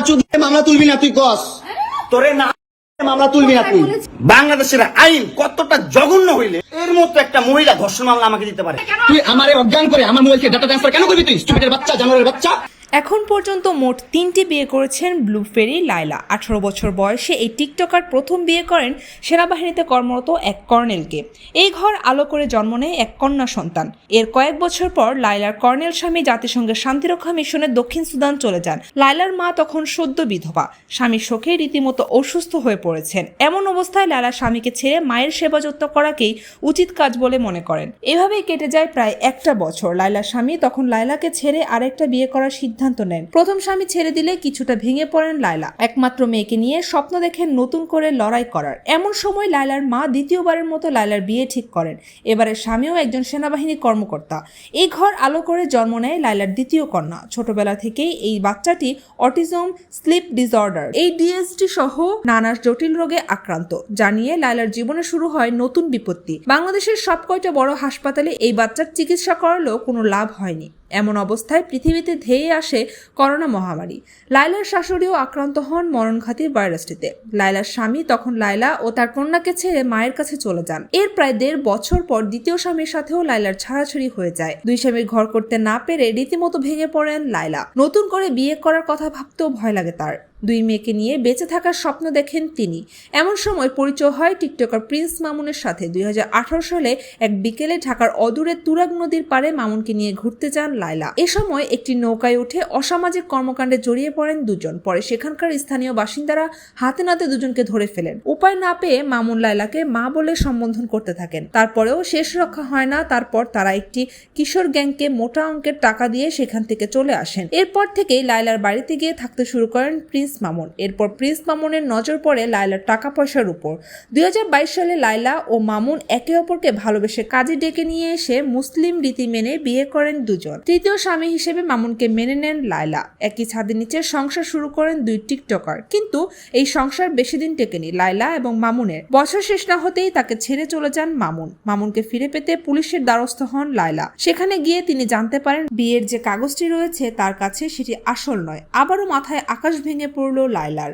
চুদলে মামলা তুলবি না তুই কস তোরে না মামলা তুলবি না তুই। বাংলাদেশের আইন কতটা জঘন্য হইলে এর মতো একটা মহিলা ধর্ষণ মামলা আমাকে দিতে পারে। তুই আমারে অজ্ঞান করে আমার মোবাইলকে ডাটা ট্রান্সফার কেন করবি তুই? স্টুপিডের বাচ্চা জানোয়ারের বাচ্চা। এখন পর্যন্ত মোট তিনটি বিয়ে করেছেন ব্লু ফেরি লাইলা আঠারো বছর বয়সে এই টিকটকার প্রথম বিয়ে করেন সেনাবাহিনীতে কর্মরত এক কর্নেলকে। এই ঘর আলো করে জন্ম নেয় এক কন্যা সন্তান। এর কয়েক বছর পর লাইলার কর্নেল স্বামী জাতিসংঘের শান্তিরক্ষা মিশনে দক্ষিণ সুদান চলে যান। লাইলার মা তখন সদ্য বিধবা। স্বামীর শোকে রীতিমতো অসুস্থ হয়ে পড়েছেন। এমন অবস্থায় লাইলা স্বামীকে ছেড়ে মায়ের সেবা যত্ন করাকেই উচিত কাজ বলে মনে করেন। এভাবেই কেটে যায় প্রায় একটা বছর। লাইলার স্বামী তখন লাইলাকে ছেড়ে আরেকটা বিয়ে করার সিদ্ধান্ত নেন। প্রথম স্বামী ছেড়ে দিলে কিছুটা ভেঙে পড়েন লাইলা একমাত্র মেয়েকে নিয়ে স্বপ্ন দেখেন নতুন করে লড়াই করার। এমন সময় লাইলার মা দ্বিতীয়বারের মতো লাইলার বিয়ে ঠিক করেন। এবারে স্বামীও একজন সেনাবাহিনী কর্মকর্তা। এই ঘর আলো করে জন্ম নেয় লাইলার দ্বিতীয় কন্যা। ছোটবেলা থেকেই এই বাচ্চাটি অটিজম স্লিপ ডিসঅর্ডার। এই ডিএসডি সহ নানা জটিল রোগে আক্রান্ত জানিয়ে লাইলার জীবনে শুরু হয় নতুন বিপত্তি। বাংলাদেশের সব কয়টা বড় হাসপাতালে এই বাচ্চার চিকিৎসা করালেও কোনো লাভ হয়নি। এমন অবস্থায় পৃথিবীতে ধেয়ে আসে করোনা মহামারী। লাইলার শাশুড়িও আক্রান্ত হন মরণঘাতী ভাইরাসটিতে। লাইলার স্বামী তখন লাইলা ও তার কন্যাকে ছেড়ে মায়ের কাছে চলে যান। এর প্রায় দেড় বছর পর দ্বিতীয় স্বামীর সাথেও লাইলার ছাড়াছড়ি হয়ে যায়। দুই স্বামীর ঘর করতে না পেরে রীতিমতো ভেঙে পড়েন লাইলা নতুন করে বিয়ে করার কথা ভাবতেও ভয় লাগে তার। দুই মেয়েকে নিয়ে বেঁচে থাকার স্বপ্ন দেখেন তিনি। এমন সময় পরিচয় হয় টিকটকার প্রিন্স মামুনের সাথে। দুই হাজার আঠারো সালে এক বিকেলে ঢাকার অদূরে তুরাগ নদীর পাড়ে মামুনকে নিয়ে ঘুরতে যান লাইলা এ সময় একটি নৌকায় উঠে অসামাজিক কর্মকাণ্ডে জড়িয়ে পড়েন দুজন। পরে সেখানকার স্থানীয় বাসিন্দারা হাতে নাতে দুজনকে ধরে ফেলেন। উপায় না পেয়ে মামুন লাইলাকে মা বলে সম্বোধন করতে থাকেন। তারপরেও শেষ রক্ষা হয় না। তারপর তারা একটি কিশোর গ্যাংকে মোটা অঙ্কের টাকা দিয়ে সেখান থেকে চলে আসেন। এরপর থেকেই লাইলার বাড়িতে গিয়ে থাকতে শুরু করেন প্রিন্স মামুন। এরপর প্রিন্স মামুনের নজর পড়ে লাইলার টাকা পয়সার উপর। দুই হাজার বাইশ সালে লাইলা ও মামুন একে অপরকে ভালোবেসে কাজে ডেকে নিয়ে এসে মুসলিম রীতি মেনে বিয়ে করেন দুজন। তৃতীয় স্বামী হিসেবে মামুনকে মেনে নেন লাইলা একই ছাদের নিচে সংসার শুরু করেন দুই টিকটকার। কিন্তু এই সংসার বেশি দিন টেকেনি লাইলা এবং মামুনের। বছর শেষ না হতেই তাকে ছেড়ে চলে যান মামুন। মামুনকে ফিরে পেতে পুলিশের দ্বারস্থ হন লাইলা সেখানে গিয়ে তিনি জানতে পারেন বিয়ের যে কাগজটি রয়েছে তার কাছে সেটি আসল নয়। আবারও মাথায় আকাশ ভেঙে পড়ল লাইলার